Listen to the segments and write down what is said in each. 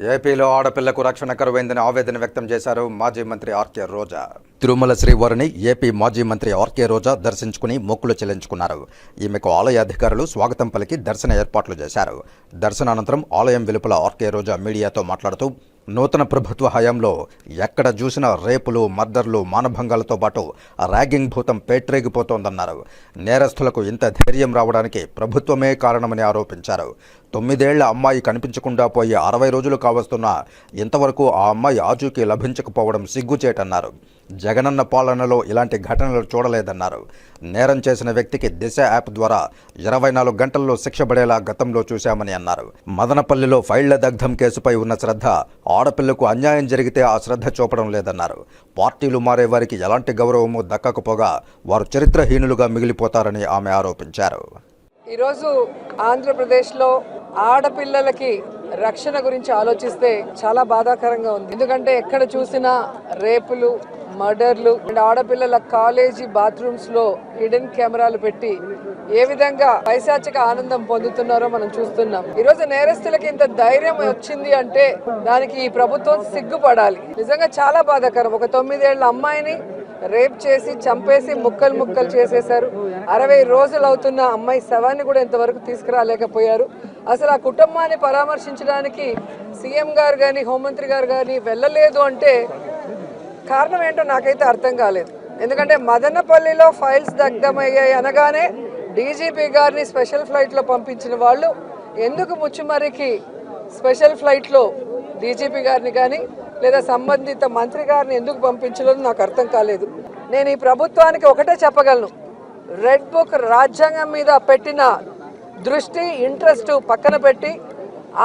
ఏపీలో ఆడపిల్లకు రక్షణ కరువైందని ఆవేదన వ్యక్తం చేశారు మాజీ మంత్రి ఆర్కే రోజా. తిరుమల శ్రీవారిని ఏపీ మాజీ మంత్రి ఆర్కే రోజా దర్శించుకుని మొక్కులు చెల్లించుకున్నారు. ఈమెకు ఆలయ అధికారులు స్వాగతం పలికి దర్శన ఏర్పాట్లు చేశారు. దర్శనానంతరం ఆలయం వెలుపల ఆర్కే రోజా మీడియాతో మాట్లాడుతూ నూతన ప్రభుత్వ హయాంలో ఎక్కడ చూసినా రేపులు మర్డర్లు మానభంగాలతో పాటు ర్యాగింగ్ భూతం పేట్రేగిపోతోందన్నారు. నేరస్తులకు ఇంత ధైర్యం రావడానికి ప్రభుత్వమే కారణమని ఆరోపించారు. తొమ్మిదేళ్ళ అమ్మాయి కనిపించకుండా పోయి అరవై రోజులు కావస్తున్నా ఇంతవరకు ఆ అమ్మాయి ఆచూకీ లభించకపోవడం సిగ్గుచేటన్నారు. జగనన్న పాలనలో ఇలాంటి ఘటనలు చూడలేదన్నారు. నేరం చేసిన వ్యక్తికి దిశ యాప్ ద్వారా ఇరవై నాలుగు గంటల్లో శిక్ష పడేలా గతంలో చూశామని అన్నారు. మదనపల్లిలో ఫైళ్ళ దగ్ధం కేసుపై ఉన్న శ్రద్ధ ఆడపిల్లకు అన్యాయం జరిగితే ఆ శ్రద్ధ చూపడం లేదన్నారు. పార్టీలు మారే వారికి ఎలాంటి గౌరవము దక్కకపోగా వారు చరిత్రహీనులుగా మిగిలిపోతారని ఆమె ఆరోపించారు. ఈరోజు ఆంధ్రప్రదేశ్లో ఆడపిల్లలకి రక్షణ గురించి ఆలోచిస్తే చాలా బాధాకరంగా ఉంది. ఎందుకంటే ఎక్కడ చూసినా రేపులు మర్డర్లు అండ్ ఆడపిల్లల కాలేజీ బాత్రూమ్స్లో హిడెన్ కెమెరాలు పెట్టి ఏ విధంగా పైశాచిక ఆనందం పొందుతున్నారో మనం చూస్తున్నాం. ఈ రోజు నేరస్తులకి ఇంత ధైర్యం వచ్చింది అంటే దానికి ఈ ప్రభుత్వం సిగ్గుపడాలి. నిజంగా చాలా బాధాకరం. ఒక తొమ్మిదేళ్ళ అమ్మాయిని రేప్ చేసి చంపేసి ముక్కలు ముక్కలు చేసేశారు. అరవై రోజులు అవుతున్న అమ్మాయి శవాన్ని కూడా ఇంతవరకు తీసుకురాలేకపోయారు. అసలు ఆ కుటుంబాన్ని పరామర్శించడానికి సీఎం గారు కానీ హోంమంత్రి గారు కానీ వెళ్ళలేదు అంటే కారణం ఏంటో నాకైతే అర్థం కాలేదు. ఎందుకంటే మదనపల్లిలో ఫైల్స్ దగ్ధమయ్యాయి అనగానే డీజీపీ గారిని స్పెషల్ ఫ్లైట్లో పంపించిన వాళ్ళు ఎందుకు ముచ్చుమరికి స్పెషల్ ఫ్లైట్లో డీజీపీ గారిని కానీ లేదా సంబంధిత మంత్రి గారిని ఎందుకు పంపించలేదు నాకు అర్థం కాలేదు. నేను ఈ ప్రభుత్వానికి ఒకటే చెప్పగలను. రెడ్ బుక్ రాజ్యాంగం మీద పెట్టిన దృష్టి ఇంట్రెస్ట్ పక్కన పెట్టి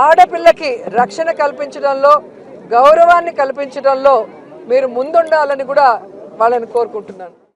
ఆడపిల్లకి రక్షణ కల్పించడంలో గౌరవాన్ని కల్పించడంలో మీరు ముందుండాలని కూడా వాళ్ళని కోరుకుంటున్నాను.